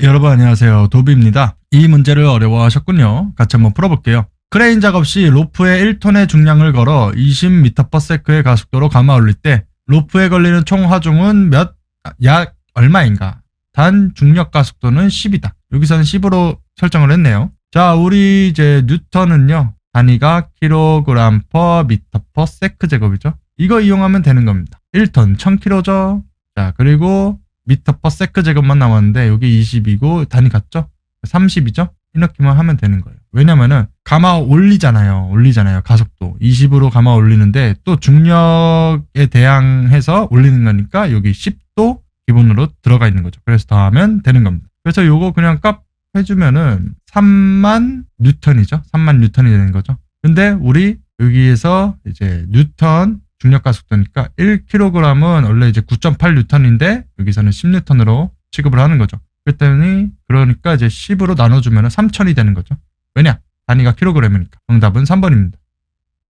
여러분 안녕하세요. 도비입니다. 이 문제를 어려워하셨군요. 같이 한번 풀어볼게요. 크레인 작업 시 로프에 1톤의 중량을 걸어 20m/s의 가속도로 감아 올릴 때 로프에 걸리는 총 하중은 몇, 아, 약 얼마인가? 단 중력 가속도는 10이다. 여기서는 10으로 설정을 했네요. 자, 우리 이제 뉴턴은요. 단위가 킬로그램 퍼 미터 퍼 세크 제곱이죠. 이거 이용하면 되는 겁니다. 1톤 1000kg죠. 자, 그리고 미터 퍼 세크 제곱만 남았는데 여기 20이고 단위 같죠? 30이죠? 이렇게만 하면 되는 거예요. 왜냐면은 감아 올리잖아요. 올리잖아요. 가속도 20으로 감아 올리는데 또 중력에 대항해서 올리는 거니까 여기 10도 기본으로 들어가 있는 거죠. 그래서 더하면 되는 겁니다. 그래서 요거 그냥 값 해주면은 3만 뉴턴이죠. 3만 뉴턴이 되는 거죠. 근데 우리 여기에서 이제 뉴턴 중력 가 속도니까 1kg은 원래 이제 9.8 뉴턴인데 여기서는 10뉴턴으로 취급을 하는 거죠. 그랬더니 그러니까 이제 10으로 나눠주면 3000이 되는 거죠. 왜냐? 단위가 킬로그램이니까. 정답은 3번입니다.